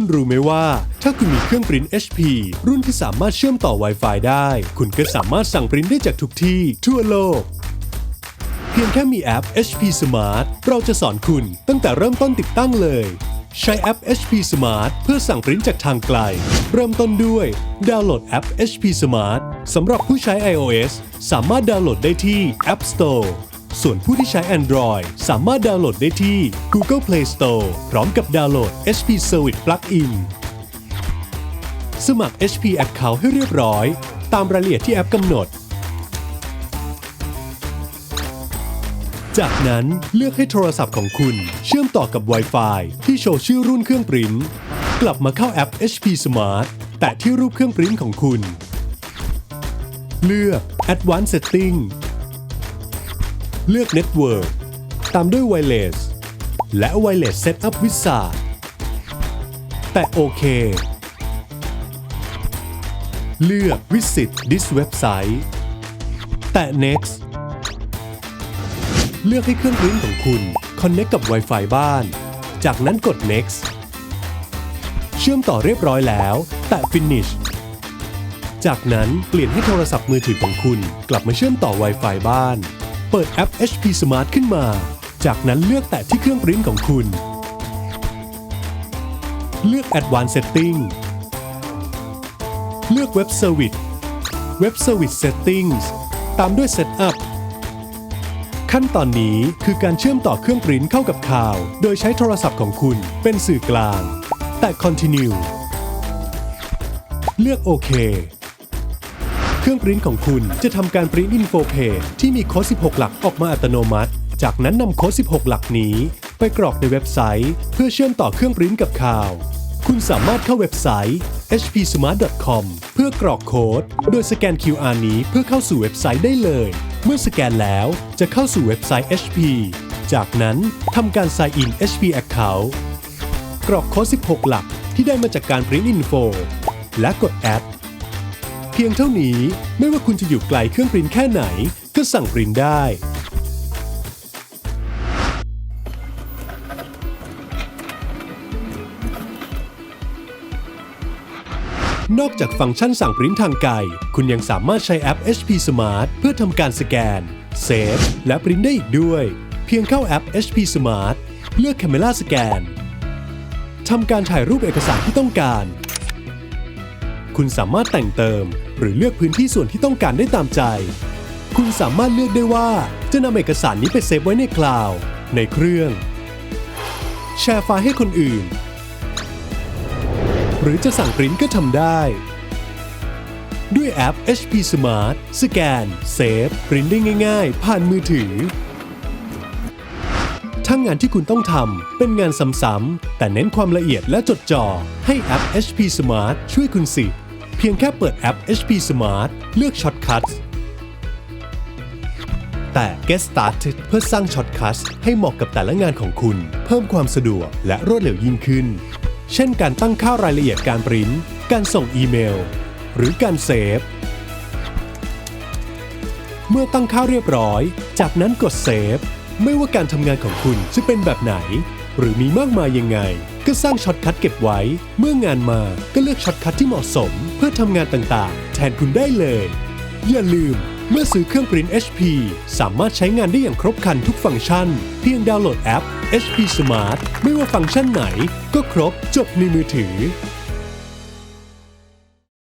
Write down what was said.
คุณรู้ไหมว่า ถ้าคุณมีเครื่องปริ้น HP รุ่นที่สามารถเชื่อมต่อ Wi-Fi ได้ คุณก็สามารถสั่งปริ้นได้จากทุกที่ ทั่วโลก เพียงแค่มีแอป HP Smart เราจะสอนคุณตั้งแต่เริ่มต้นติดตั้งเลย ใช้แอป HP Smart เพื่อสั่งปริ้นจากทางไกล เริ่มต้นด้วย ดาวน์โหลดแอป HP Smart สำหรับผู้ใช้ iOS สามารถดาวน์โหลดได้ที่ App Store ส่วนผู้ที่ใช้ Android สามารถดาวน์โหลดได้ที่ Google Play Store พร้อมกับดาวน์โหลด HP Service Plugin สมัคร HP Account ให้เรียบร้อย ตามรายละเอียดที่แอปกำหนด จากนั้นเลือกให้โทรศัพท์ของคุณ เชื่อมต่อกับ Wi-Fi ที่โชว์ชื่อรุ่นเครื่องปริ้นกลับมาเข้าแอป HP Smart แตะที่รูปเครื่องปริ้นของคุณ เลือก Advanced Setting เลือก Network ตามด้วย Wireless และ Wireless Setup Wizard แตะโอเค เลือก Visit this website แตะ Next เลือกให้เครื่องปริ้นของคุณ Connect กับ Wi-Fi บ้าน จากนั้นกด Next เชื่อมต่อเรียบร้อยแล้ว แตะ Finish จากนั้นเปลี่ยนให้โทรศัพท์มือถือของคุณ กลับมาเชื่อมต่อ Wi-Fi บ้าน เปิดแอป HP Smart ขึ้นมา จากนั้นเลือกแตะที่เครื่องปริ้นของคุณ เลือก Advanced Setting เลือก Web Service Web Service Settings ตามด้วย Setup ขั้นตอนนี้คือการเชื่อมต่อเครื่องปริ้นเข้ากับข่าว โดยใช้โทรศัพท์ของคุณเป็นสื่อกลาง แต่ Continue เลือกโอเค เครื่องปริ้นของคุณจะทำการปริ้นอินโฟเพจที่มีโค้ด 16 หลักออกมาอัตโนมัติ จากนั้นนำโค้ด 16 หลักนี้ ไปกรอกในเว็บไซต์ เพื่อเชื่อมต่อเครื่องปริ้นกับข่าว คุณสามารถเข้าเว็บไซต์ hpsmart.com เพื่อกรอกโค้ด โดยสแกน QR นี้เพื่อเข้าสู่เว็บไซต์ได้เลย เมื่อสแกนแล้วจะเข้าสู่เว็บไซต์ HP จากนั้นทำการ Sign in HP Account กรอกโค้ด 16 หลักที่ได้มาจากการปริ้นอินโฟและกดแอด พียงเท่านี้ ไม่ว่าคุณจะอยู่ไกลเครื่องปริ้นแค่ไหน ก็สั่งปริ้นได้ นอกจากฟังก์ชันสั่งปริ้นทางไกล คุณยังสามารถใช้แอป HP Smart เพื่อทำการสแกน เซฟ และปริ้นได้อีกด้วย เพียงเข้าแอป HP Smart เลือก Camera Scan ทำการถ่ายรูปเอกสารที่ต้องการ คุณสามารถแต่งเติม หรือเลือกพื้นที่ส่วนที่ต้องการได้ตามใจ คุณสามารถเลือกได้ว่าจะนำเอกสารนี้ไปเซฟไว้ในคลาวด์ในเครื่อง แชร์ไฟล์ให้คนอื่น หรือจะสั่งปริ้นก็ทำได้ ด้วยแอป HP Smart สแกน เซฟ ปริ้นได้ง่าย ๆ ผ่านมือถือถ้างานที่คุณต้องทำเป็นงานซ้ำๆแต่เน้นความละเอียดและจดจ่อให้แอป HP Smart ช่วยคุณสิ เพียงแค่เปิดแอป HP Smart เลือก Shortcuts แต่ Get Started เพื่อสร้าง Shortcuts ให้เหมาะกับแต่ละงานของคุณ เพิ่มความสะดวกและรวดเร็วยิ่งขึ้น เช่นการตั้งค่ารายละเอียดการปริ้นการส่งอีเมล หรือการเซฟ เมื่อตั้งค่าเรียบร้อย จากนั้นกดเซฟ ไม่ว่าการทำงานของคุณจะเป็นแบบไหน หรือมีมากมายยังไง ก็สร้างช็อตคัดเก็บไว้ เมื่องานมาก็เลือกช็อตคัดที่เหมาะสม เพื่อทำงานต่างๆ แทนคุณได้เลย อย่าลืม เมื่อซื้อเครื่องปริ้น HP สามารถใช้งานได้อย่างครบครันทุกฟังก์ชัน เพียงดาวน์โหลดแอป HP Smart ไม่ว่าฟังก์ชันไหน ก็ครบจบในมือถือ